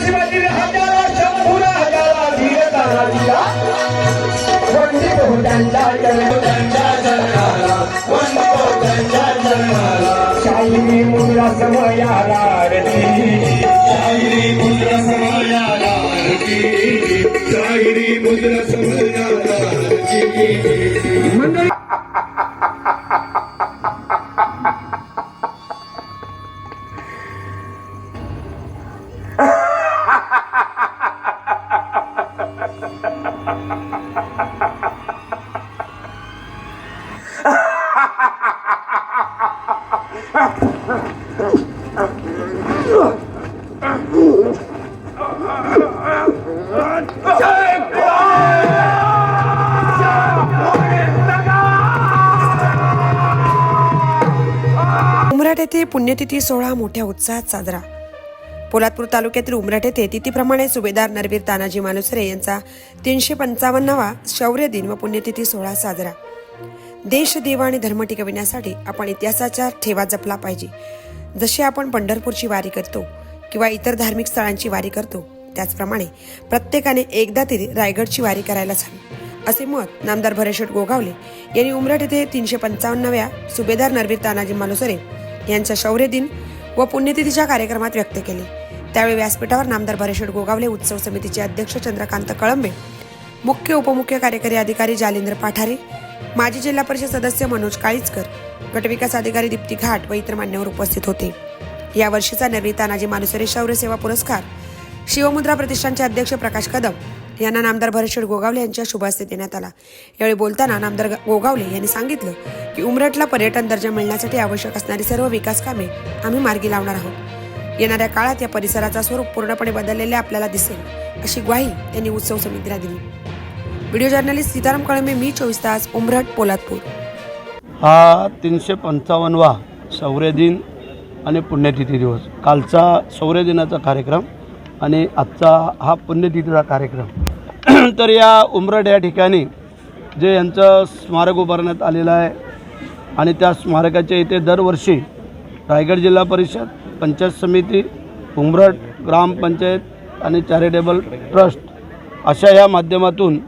शिवाजी हजारा शंभूरा हजारा धीर तानाजीला वंदित हो त्यांच्या त्यांच्या चरणाला वंदित हो त्यांच्या चरणाला मुद्रा समया आरती उमराट येथे पुण्यतिथी सोहळा मोठ्या उत्साहात साजरा. पोलादपूर तालुक्यातील उमराट येथे तिथीप्रमाणे सुभेदार नरवीर तानाजी मालुसरे यांचा तीनशे पंचावन्नवा शौर्य दिन व पुण्यतिथी सोहळा साजरा. देश देव आणि धर्म टिकविण्यासाठी आपण इतिहासाचा ठेवा जपला पाहिजे. जसे आपण पंढरपूरची वारी करतो किंवा इतर धार्मिक स्थळांची वारी करतो त्याचप्रमाणे प्रत्येकाने एकदा तरी रायगडची वारी करायलाच हवी. असे मत नामदार भरेशेठ गोगावले यांनी उमराट येथे तीनशे पंचावन्नव्या सुभेदार नरवीर तानाजी मालुसरे यांच्या शौर्य दिन व पुण्यतिथीच्या कार्यक्रमात व्यक्त केले. त्यावेळी व्यासपीठावर नामदार भरेशेठ गोगावले उत्सव समितीचे अध्यक्ष चंद्रकांत कळंबे मुख्य उपमुख्य कार्यकारी अधिकारी जालिंद्र पाठारे माजी जिल्हा परिषद सदस्य मनोज काळीचकर गटविकास अधिकारी दीप्ती घाट व इतर मान्यवर उपस्थित होते. या वर्षीचा नरवी तानाजी मानुसरे शौर्य सेवा पुरस्कार शिवमुद्रा प्रतिष्ठानचे अध्यक्ष प्रकाश कदम यांना नामदार भरतशेठ गोगावले यांच्या शुभास्ते देण्यात आला. यावेळी बोलताना नामदार ग- गोगावले यांनी सांगितलं की उमरटला पर्यटन दर्जा मिळण्यासाठी आवश्यक असणारी सर्व विकास कामे आम्ही मार्गी लावणार आहोत. येणाऱ्या काळात या परिसराचा स्वरूप पूर्णपणे बदललेले आपल्याला दिसेल अशी ग्वाही त्यांनी उत्सव समितीला दिली. व्हिडिओ जर्नलिस्ट सीताराम कळंबे मी चोवीस तास उमरट पोलादपूर. हा तीनशे पंचावन्नवा शौर्य दिन आणि पुण्यतिथी दिवस. कालचा शौर्य दिनाचा कार्यक्रम आणि आजचा हा पुण्यतिथीचा कार्यक्रम. तर या उमरड या ठिकाणी जे यांचं स्मारक उभारण्यात आलेलं आहे आणि त्या स्मारकाच्या इथे दरवर्षी रायगड जिल्हा परिषद पंचायत समिती उमरट ग्रामपंचायत आणि चॅरिटेबल ट्रस्ट अशा या माध्यमातून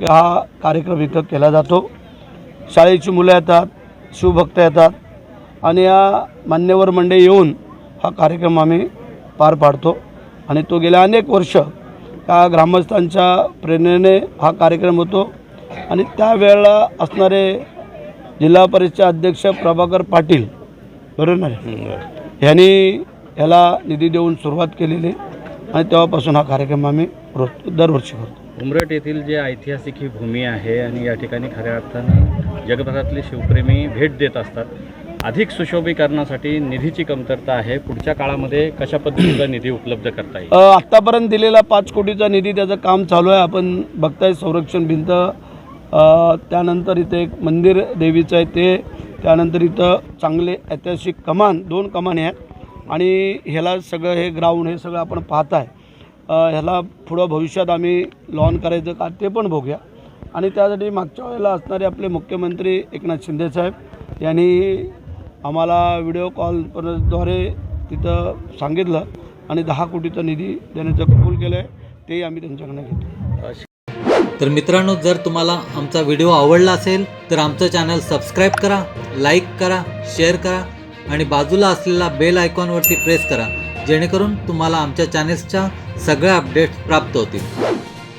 हा कार्यक्रम इथं केला जातो. शाळेची मुलं येतात शिवभक्त येतात आणि या मान्यवर मंडळी येऊन हा कार्यक्रम आम्ही पार पाडतो. आणि तो गेल्या अनेक वर्ष त्या ग्रामस्थांच्या प्रेरणेने हा कार्यक्रम होतो? आणि त्यावेळेला असणारे जिल्हा परिषद अध्यक्ष प्रभाकर पाटील बरोबर ना ह्यांनी याला निधी देऊन सुरुवात केलेली आणि तेव्हापासून हा कार्यक्रम आम्ही रोज दरवर्षी करतो. उमरट येथील जे ऐतिहासिक ही भूमी आहे आणि या ठिकाणी खऱ्या अर्थानं जगभरातले शिवप्रेमी भेट देत असतात. अधिक सुशोभीकरणासाठी निधीची कमतरता आहे. पुढच्या काळामध्ये कशा पद्धतीचा निधी उपलब्ध करता येईल? आत्तापर्यंत दिलेला पाच कोटीचा निधी त्याचं काम चालू आहे. आपण बघताय संरक्षण भिंत. त्यानंतर इथे एक मंदिर देवीचं आहे ते. त्यानंतर इथं चांगले ऐतिहासिक कमान दोन कमाने आहेत. आणि ह्याला सगळं हे ग्राउंड हे सगळं आपण पाहताय. आहे ह्याला पुढं भविष्यात आम्ही लॉन करायचं का ते पण बघूया. आणि त्यासाठी मागच्या वेळेला असणारे आपले मुख्यमंत्री एकनाथ शिंदेसाहेब यांनी आम्हाला व्हिडिओ कॉलद्वारे तिथं सांगितलं आणि दहा कोटीचा निधी देण्याचं कबूल केलं आहे तेही आम्ही त्यांच्याकडनं घेतो तर मित्रांनो जर तुम्हाला आमचा व्हिडिओ आवडला असेल तर आमचं चॅनल सबस्क्राईब करा लाईक करा शेअर करा आणि बाजूला असलेला बेल आयकॉनवरती प्रेस करा जेणेकरून तुम्हाला आमच्या चॅनेल्सच्या सगळ्या अपडेट्स प्राप्त होतील.